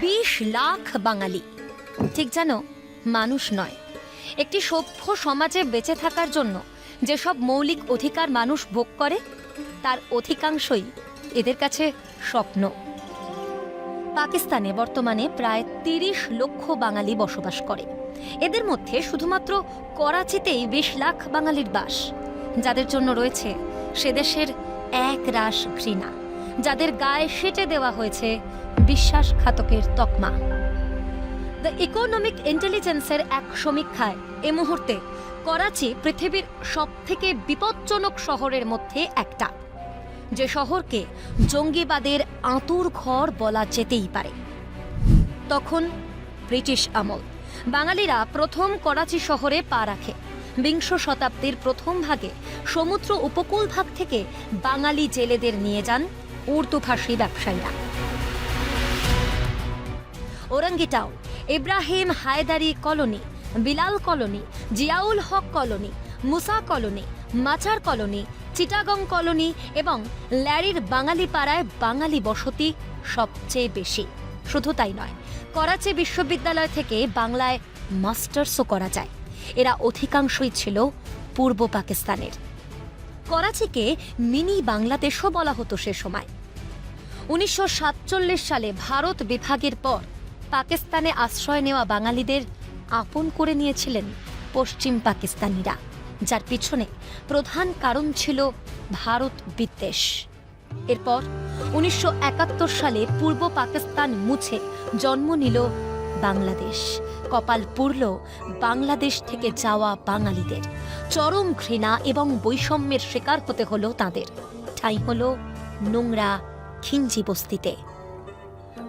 বিশ লাখ বাঙালি। ঠিক জানো? মানুষ নয়। একটি সভ্য সমাজে বেঁচে থাকার জন্য যেসব মৌলিক অধিকার মানুষ ভোগ করে, তার অধিকাংশই এদের কাছে স্বপ্ন। পাকিস্তানে বর্তমানে প্রায় তিরিশ লক্ষ বাঙালি বসবাস করে। এদের মধ্যে শুধুমাত্র করাচিতেই বিশ লাখ বাঙালির বাস। যাদের জন্য রয়েছে সে দেশের এক রাশ ঘৃণা। যাদের গায়ে সেটে দেওয়া হয়েছে বিশ্বাসঘাতকের তকমা। দ্য ইকোনমিক ইন্টেলিজেন্সের এক সমীক্ষায় এ মুহূর্তে করাচি পৃথিবীর সবথেকে বিপজ্জনক শহরের মধ্যে একটা। যে শহরকে জঙ্গিবাদের আঁতুর ঘর বলা যেতেই পারে। তখন ব্রিটিশ আমল বাঙালিরা প্রথম করাচি শহরে পা রাখে। বিংশ শতাব্দীর প্রথম ভাগে সমুদ্র উপকূল ভাগ থেকে বাঙালি জেলেদের নিয়ে যান উর্দুভাষী ব্যবসায়ীরা। Orangi town Ibrahim Haidari colony, Bilal colony, Ziaul Haq colony, Musa colony Machar colony, Chittagong colony এবং ল্যারির বাঙালি পাড়ায় বাঙালি বসতি সবচেয়ে বেশি। শুধু তাই নয়, করাচি বিশ্ববিদ্যালয় থেকে বাংলায় মাস্টার্সও করা যায়। এরা অধিকাংশই ছিল পূর্ব পাকিস্তানের। করাচিকে মিনি বাংলাদেশও বলা হতো সে সময়। উনিশশো সাতচল্লিশ সালে ভারত বিভাগের পর পাকিস্তানে আশ্রয় নেওয়া বাঙালিদের আপন করে নিয়েছিলেন পশ্চিম পাকিস্তানিরা, যার পিছনে প্রধান কারণ ছিল ভারত বিদ্বেষ। এরপর উনিশশো একাত্তর সালে পূর্ব পাকিস্তান মুছে জন্ম নিল বাংলাদেশ। কপাল পুরল বাংলাদেশ থেকে যাওয়া বাঙালিদের। চরম ঘৃণা এবং বৈষম্যের শিকার হতে হলো তাদের। ঠাঁই হলো নোংরা খিঞ্জি বস্তিতে।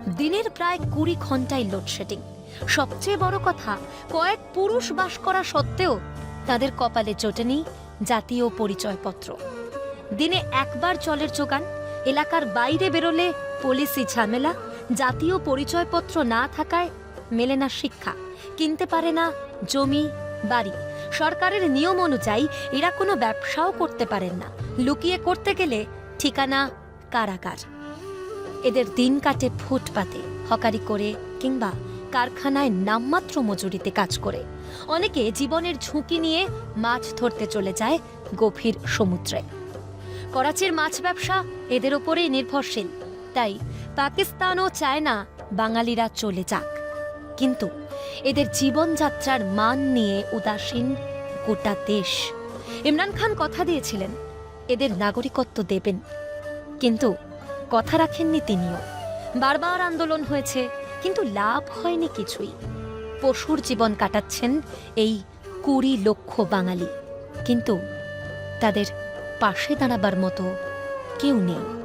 দিনের প্রায় কুড়ি ঘন্টায় লোডশেডিং সবচেয়ে বড় কথা, কয়েক পুরুষ বাস করা সত্ত্বেও তাদের কপালে জোটেনি জাতীয় পরিচয়পত্র। দিনে একবার জলের যোগান, এলাকার বাইরে বেরোলে পুলিশি ঝামেলা, জাতীয় পরিচয়পত্র না থাকায় মেলে না শিক্ষা, কিনতে পারে না জমি, বাড়ি। সরকারের নিয়ম অনুযায়ী এরা কোনো ব্যবসাও করতে পারেন না। লুকিয়ে করতে গেলে ঠিকানা কারাগার। এদের দিন কাটে ফুটপাতে, হকারি করে কিংবা কারখানায় নামমাত্র মজুরিতে কাজ করে। অনেকে জীবনের ঝুঁকি নিয়ে মাছ ধরতে চলে যায় গভীর সমুদ্রে। করাচির মাছ ব্যবসা এদের ওপরেই নির্ভরশীল। তাই পাকিস্তানও চায় না বাঙালিরা চলে যাক। কিন্তু এদের জীবনযাত্রার মান নিয়ে উদাসীন গোটা দেশ। ইমরান খান কথা দিয়েছিলেন, এদের নাগরিকত্ব দেবেন। কিন্তু কথা রাখেননি তিনিও। বারবার আন্দোলন হয়েছে, কিন্তু লাভ হয়নি কিছুই। পশুর জীবন কাটাচ্ছেন এই কুড়ি লক্ষ বাঙালি। কিন্তু তাদের পাশে দাঁড়াবার মতো কেউ নেই।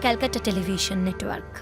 Calcutta television network.